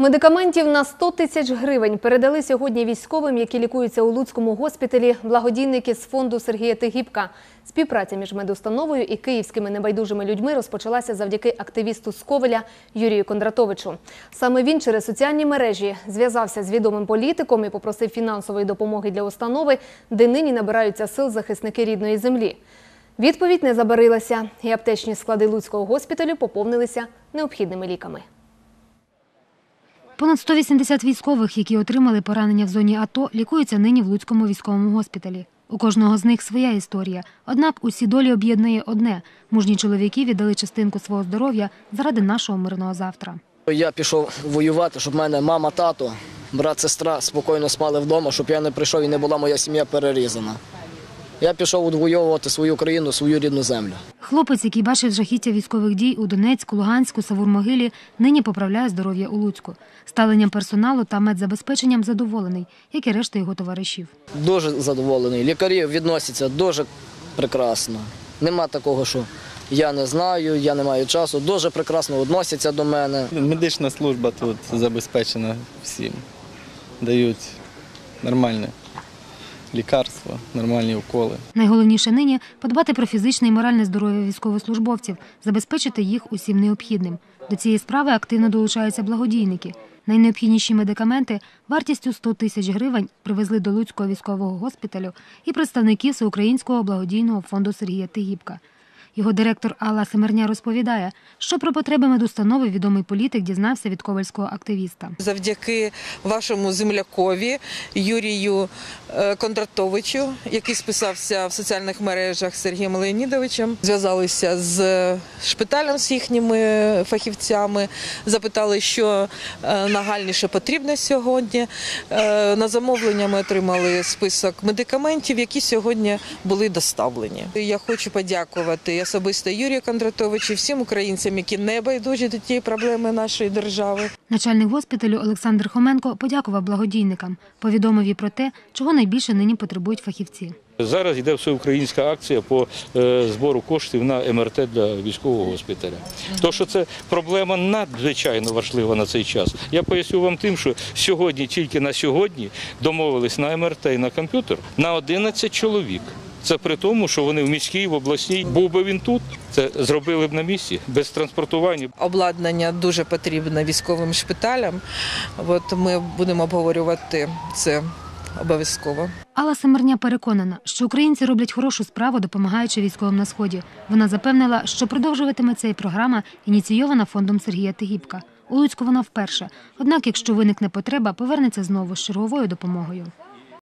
Медикаментів на 100 тисяч гривень передали сьогодні військовим, які лікуються у Луцькому госпіталі, благодійники з фонду Сергія Тигіпка. Співпраця між медустановою і київськими небайдужими людьми розпочалася завдяки активісту з Ковеля Юрію Кондратовичу. Саме він через соціальні мережі зв'язався з відомим політиком і попросив фінансової допомоги для установи, де нині набираються сил захисники рідної землі. Відповідь не забарилася, і аптечні склади Луцького госпіталю поповнилися необхідними ліками. Понад 180 військових, які отримали поранення в зоні АТО, лікуються нині в Луцькому військовому госпіталі. У кожного з них своя історія. Однак усі долі об'єднує одне: мужні чоловіки віддали частинку свого здоров'я заради нашого мирного завтра. Я пішов воювати, щоб в мене мама, тато, брат, сестра спокійно спали вдома, щоб я не прийшов і не була моя сім'я перерізана. Я пішов відвоювати свою країну, свою рідну землю. Хлопець, який бачив жахіття військових дій у Донецьку, Луганську, Савурмогилі, нині поправляє здоров'я у Луцьку. Ставленням персоналу та медзабезпеченням задоволений, як і решта його товаришів. Дуже задоволений. Лікарі відносяться дуже прекрасно. Нема такого, що я не знаю, я не маю часу. Дуже прекрасно відносяться до мене. Медична служба тут забезпечена всім. Дають нормальне лікарство, нормальні уколи. Найголовніше нині подбати про фізичне і моральне здоров'я військовослужбовців, забезпечити їх усім необхідним. До цієї справи активно долучаються благодійники. Найнеобхідніші медикаменти вартістю 100 тисяч гривень привезли до Луцького військового госпіталю і представники Всеукраїнського благодійного фонду Сергія Тигіпка. Його директор Алла Семерня розповідає, що про потреби медустанови відомий політик дізнався від ковальського активіста. завдяки вашому землякові Юрію е, Кондратовичу, який списався в соціальних мережах з Сергієм Леонідовичем. Зв'язалися з шпиталем з їхніми фахівцями, запитали, що е, нагальніше потрібно сьогодні. Е, На замовлення ми отримали список медикаментів, які сьогодні були доставлені. Я хочу подякувати особисто Юрію Кондратовичу, всім українцям, які не байдужі до тієї проблеми нашої держави. Начальник госпіталю Олександр Хоменко подякував благодійникам, повідомив і про те, чого найбільше нині потребують фахівці. Зараз йде всеукраїнська акція по е, збору коштів на МРТ для військового госпіталя. То, що це проблема надзвичайно важлива на цей час. Я поясню вам тим, що сьогодні, тільки на сьогодні, домовились на МРТ і на комп'ютер на 11 чоловік. Це при тому, що вони в міській, в обласній. Був би він тут, це зробили б на місці, без транспортування. обладнання дуже потрібне військовим шпиталям. От ми будемо обговорювати це обов'язково. Алла Семерня переконана, що українці роблять хорошу справу, допомагаючи військовим на сході. Вона запевнила, що продовжуватиметься і програма, ініційована фондом Сергія Тигіпка. У Луцьку вона вперше. Однак, якщо виникне потреба, повернеться знову з черговою допомогою.